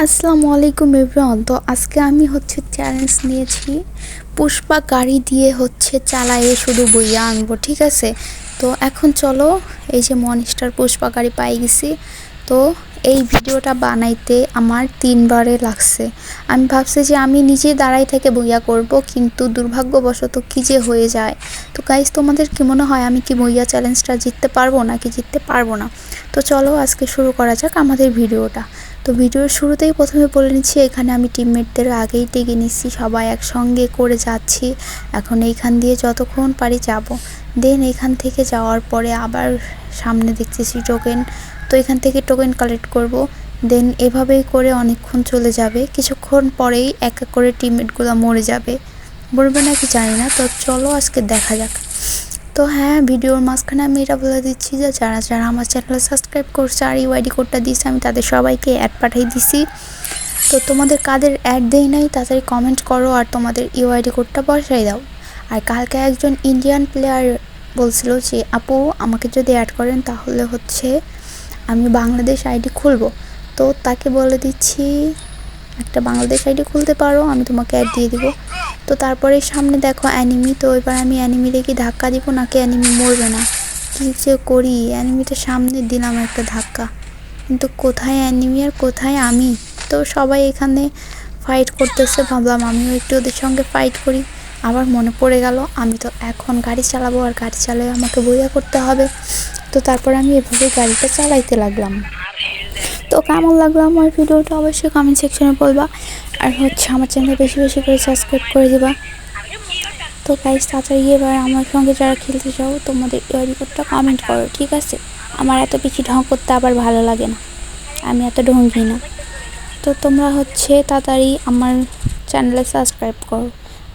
আসসালামু আলাইকুম এভরিওয়ান। তো আজকে আমি হচ্ছে চ্যালেঞ্জ নিয়েছি। পুষ্পা গাড়ি দিয়ে হচ্ছে চালায়ে শুধু বইয়া আনব, ঠিক আছে? তো এখন চলো, এই যে মনিস্টার পুষ্পা গাড়ি পাই গেছি। তো এই ভিডিওটা বানাইতে আমার তিনবারে লাগছে। আমি ভাবছি যে আমি নিজে দাঁড়াই থেকে বইয়া করব, কিন্তু দুর্ভাগ্যবশত কী যে হয়ে যায়। তো গাইজ তোমাদের কি মনে হয় আমি কি বইয়া চ্যালেঞ্জটা জিততে পারব নাকি জিততে পারব না? তো চলো আজকে শুরু করা যাক আমাদের ভিডিওটা। তো ভিডিওর শুরুতেই প্রথমে বলে নিচ্ছি, এখানে আমি টিমমেটদের আগেই ডেকে নিচ্ছি, সবাই একসঙ্গে করে যাচ্ছি। এখন এইখান দিয়ে যতক্ষণ পারি যাব। দেন এখান থেকে যাওয়ার পরে আবার সামনে দেখতেছি টোকেন তো এখান থেকে টোকেন কালেক্ট করব। দেন এভাবেই করে অনেকক্ষণ চলে যাবে। কিছুক্ষণ পরেই এক এক করে টিমমেটগুলো মরে যাবে। মরবে নাকি জানি না, তো চলো আজকে দেখা যাক। তো হ্যাঁ ভিডিওর মাঝখানে আমি এটা বলে দিচ্ছি যে, যারা যারা আমার চ্যানেল সাবস্ক্রাইব করছে আর ইউআইডি কোডটা দিয়েছে, আমি তাদের সবাইকে অ্যাড পাঠিয়ে দিছি। তো তোমাদের কাদের অ্যাড দেই নাই, তাড়াতাড়ি কমেন্ট করো আর তোমাদের ইউআইডি কোডটা বসাই দাও। আর কালকে একজন ইন্ডিয়ান প্লেয়ার বলছিল যে, আপু, আমাকে যদি অ্যাড করেন তাহলে হচ্ছে আমি বাংলাদেশ আইডি খুলবো। তো তাকে বলে দিচ্ছি, একটা বাংলাদেশ আইডি খুলতে পারো, আমি তোমাকে অ্যাড দিয়ে দিব। তো তারপরে সামনে দেখো অ্যানিমি তো এবার আমি অ্যানিমিরে কি ধাক্কা দিব নাকি অ্যানিমি মরবে না? কী যে করি অ্যানিমিটা সামনে দিলাম একটা ধাক্কা। কিন্তু কোথায় অ্যানিমি আর কোথায় আমি? তো সবাই এখানে ফাইট করতেছে, ভাবলাম আমিও একটু ওদের সঙ্গে ফাইট করি। আবার মনে পড়ে গেল, আমি তো এখন গাড়ি চালাবো আর গাড়ি চালিয়ে আমাকে বইয়া করতে হবে। তো তারপর আমি এভাবে গাড়িটা চালাইতে লাগলাম। তো কেমন লাগল আমার ভিডিওটা অবশ্যই কমেন্ট সেকশনে বলবা। আর হচ্ছে আমার চ্যানেল বেশি বেশি করে সাবস্ক্রাইব করে দিবা। তো গাইজ তাড়াতাড়ি এবার আমার সঙ্গে যারা খেলতে চাও, তোমাদের ইউআইডি কোডটা কমেন্ট করো, ঠিক আছে? আমার এত বেশি ঢং করতে আবার ভালো লাগে না। আমি এত ঢঙ্গি না। তো তোমরা হচ্ছে তাড়াতাড়ি আমার চ্যানেলে সাবস্ক্রাইব করো।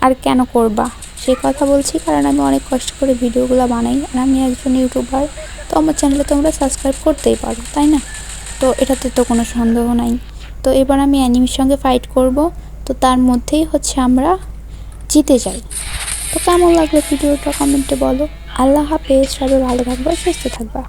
আর কেন করবা? সে কথা বলছি কারণ আমি অনেক কষ্ট করে ভিডিওগুলো বানাই আর আমি একজন ইউটিউবার, তো আমার চ্যানেলে তোমরা সাবস্ক্রাইব করতেই পারো, তাই না? তো এটাতে তো কোনো সন্দেহ নাই। তো এবার আমি অ্যানিমির সঙ্গে ফাইট করব, তো তার মধ্যেই হচ্ছে আমরা জিতে যাই। তো কেমন লাগল ভিডিওটা কমেন্টে বলো। আল্লাহ হাফেজ, সবাই ভালো থাকবা, সুস্থ থাকবা।